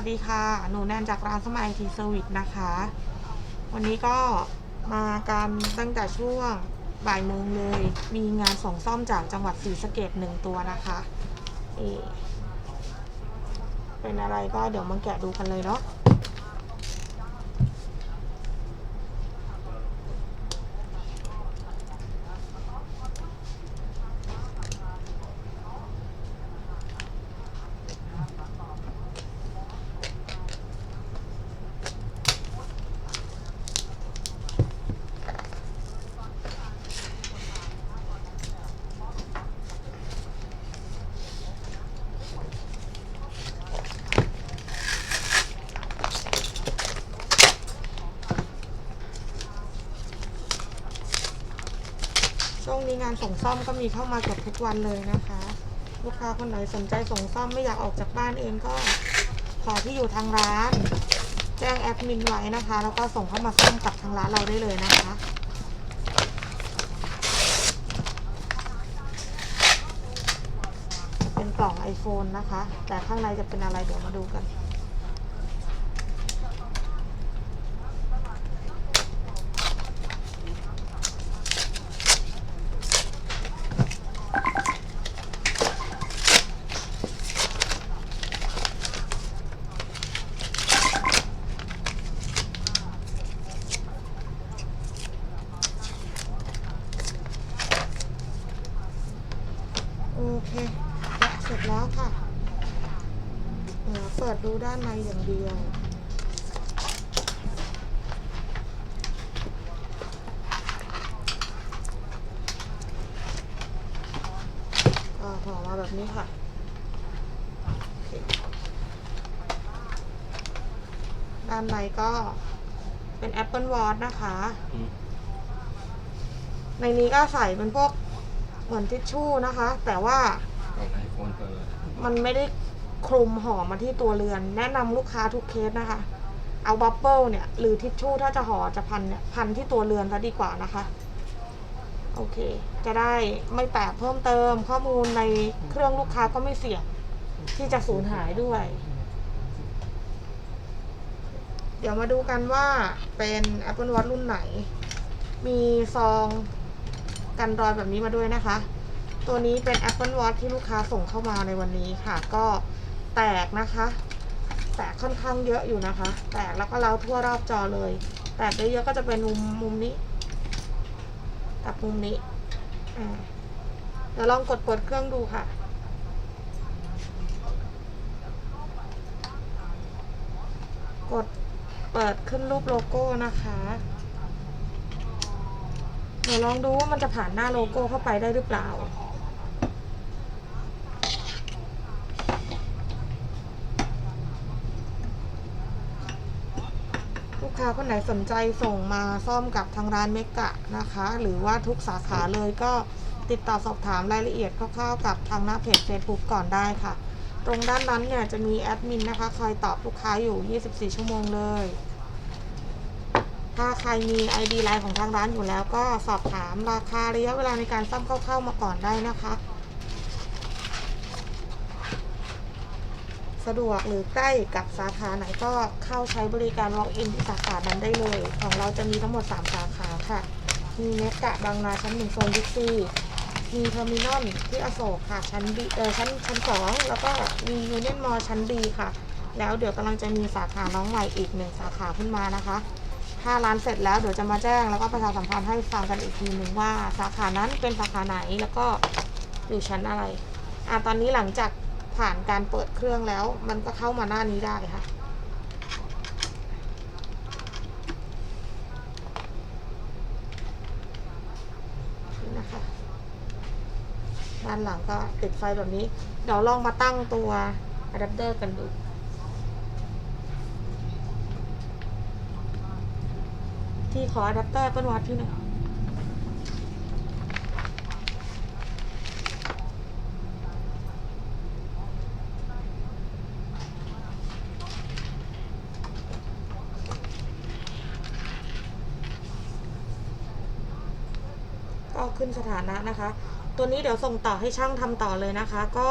สวัสดีค่ะ หนูแนนจากร้านสมัยทีเซอร์วิสนะคะ วันนี้ก็มากันตั้งแต่ช่วงบ่ายโมงเลย มีงานส่งซ่อมจากจังหวัดศรีสะเกดหนึ่งตัวนะคะเอเป็นอะไรก็เดี๋ยวมาแกะดูกันเลยเนาะ ช่วงนี้งานส่งซ่อมก็มีเข้ามาเกือบทุกวันเลยนะคะ ลูกค้าคนไหนสนใจส่งซ่อมไม่อยากออกจากบ้านเองก็ขอที่อยู่ทางร้าน แจ้งแอดมินไว้นะคะ แล้วก็ส่งเข้ามาซ่อมกับทางร้านเราได้เลยนะคะเป็นกล่อง iPhone นะคะ แต่ข้างในจะเป็นอะไรเดี๋ยวมาดูกัน โอเคแกะเสร็จแล้วค่ะเดี๋ยวเปิดดูด้านในอย่างเดียวก็ห่อมาแบบนี้ค่ะโอเคด้านในก็เป็น Apple Watch นะคะ ในนี้ก็ใส่เป็นพวก เหมือนทิชชู่นะคะ แต่ว่ากับไอโฟนเปิดมันไม่ได้คลุมห่อมาที่ตัวเรือน แนะนำลูกค้าทุกเคสนะคะ เอาบับเบิลเนี่ย หรือทิชชู่ถ้าจะห่อจะพันเนี่ยพันที่ตัวเรือนซะดีกว่านะคะ โอเค จะได้ไม่แตกเพิ่มเติมข้อมูลในเครื่องลูกค้าก็ไม่เสี่ยงที่จะสูญหายด้วย เดี๋ยวมาดูกันว่าเป็น Apple Watch รุ่นไหน มีซอง กันรอยแบบนี้มาด้วยนะคะ ตัวนี้เป็น Apple Watch ที่ลูกค้าส่งเข้ามาในวันนี้ค่ะ ก็แตกนะคะ แตกค่อนข้างเยอะอยู่นะคะ แตกแล้วก็เล้าทั่วรอบจอเลย แตกเยอะๆก็จะเป็นมุมมุมนี้ กับมุมนี้เดี๋ยวลองกดเปิดเครื่องดูค่ะกดเปิดขึ้นรูปโลโก้นะคะ ดี๋ยวลองดูว่ามันจะผ่านหน้าโลโก้เข้าไปได้หรือเปล่า ลูกค้าคนไหนสนใจส่งมาซ่อมกับทางร้านเมกะนะคะ หรือว่าทุกสาขาเลยก็ติดต่อสอบถามรายละเอียดคร่าวๆกับทางหน้าเพจ Facebook ก่อนได้ค่ะ ตรงด้านนั้นเนี่ยจะมีแอดมินนะคะ คอยตอบลูกค้าอยู่ 24 ชั่วโมงเลย ถ้าใครมี ID ไลน์ของทางร้านอยู่แล้วก็สอบถามราคาระยะเวลาในการซ่อมเข้าๆมาก่อนได้นะคะ สะดวกหรือใกล้กับสาขาไหนก็เข้าใช้บริการ walk in ที่สาขานั้นได้เลย ของเราจะมีทั้งหมด 3 สาขาค่ะ มีเมกะบางนาชั้นหนึ่งโซนบิ๊กซีมีเทอร์มินอลที่อโศกค่ะ ชั้นบีเออชั้นชั้นสองแล้วก็มียูเนียนมอชั้นดีค่ะ แล้วเดี๋ยวกำลังจะมีสาขาน้องใหม่อีกหนึ่งสาขาขึ้นมานะคะ ถ้าร้านเสร็จแล้วเดี๋ยวจะมาแจ้งแล้วก็ประชาสัมพันธ์ให้ฟังกันอีกทีหนึ่งว่า สาขานั้นเป็นสาขาไหนแล้วก็อยู่ชั้นอะไร อะตอนนี้หลังจากผ่านการเปิดเครื่องแล้ว มันก็เข้ามาหน้านี้ได้ค่ะนี่นะคะ ด้านหลังก็ติดไฟแบบนี้ เดี๋ยวลองมาตั้งตัวอะแดปเตอร์กันดู ที่ขออะแดปเตอร์เป็นวัดที่หนึ่งก็ขึ้นสถานะนะคะ ตัวนี้เดี๋ยวส่งต่อให้ช่างทำต่อเลยนะคะ ก็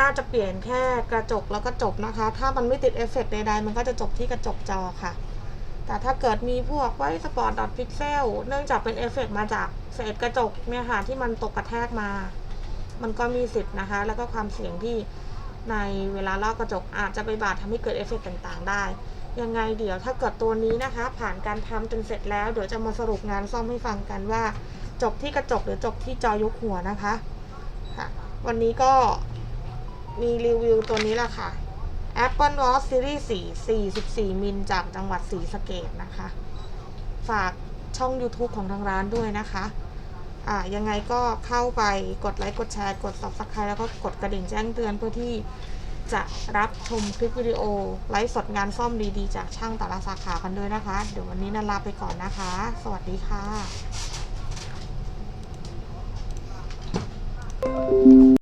น่าจะเปลี่ยนแค่กระจกแล้วก็จบนะคะ ถ้ามันไม่ติดเอฟเฟกต์ใดๆมันก็จะจบที่กระจกจอค่ะ แต่ถ้าเกิดมีพวกไว้สปอร์ตดอทพิกเซลเนื่องจากเป็นเอฟเฟกต์มาจากเศษกระจกเนี่ยค่ะที่มันตกกระแทกมา มันก็มีสิทธิ์นะคะ แล้วก็ความเสี่ยงที่ในเวลาลอกกระจกอาจจะไปบาดทำให้เกิดเอฟเฟกต์ต่างๆ ได้ ยังไงเดี๋ยวถ้าเกิดตัวนี้นะคะ ผ่านการทำจนเสร็จแล้วเดี๋ยวจะมาสรุปงานซ่อมให้ฟังกันว่า จบที่กระจกหรือจบที่จอยกหัวนะคะค่ะ วันนี้ก็มีรีวิวตัวนี้แหละค่ะ Apple Watch Series 4 44 มิลจากจังหวัดศรีสะเกดนะคะ ฝากช่อง YouTube ของทางร้านด้วยนะคะ อ่า ยังไงก็เข้าไปกดไลค์ กดแชร์ กด Subscribe แล้วก็กดกระดิ่งแจ้งเตือนเพื่อที่จะรับชมคลิปวิดีโอ ไลฟ์สดงานซ่อมดีๆ จากช่างแต่ละสาขากันด้วยนะคะ เดี๋ยววันนี้นาลาไปก่อนนะคะ สวัสดีค่ะ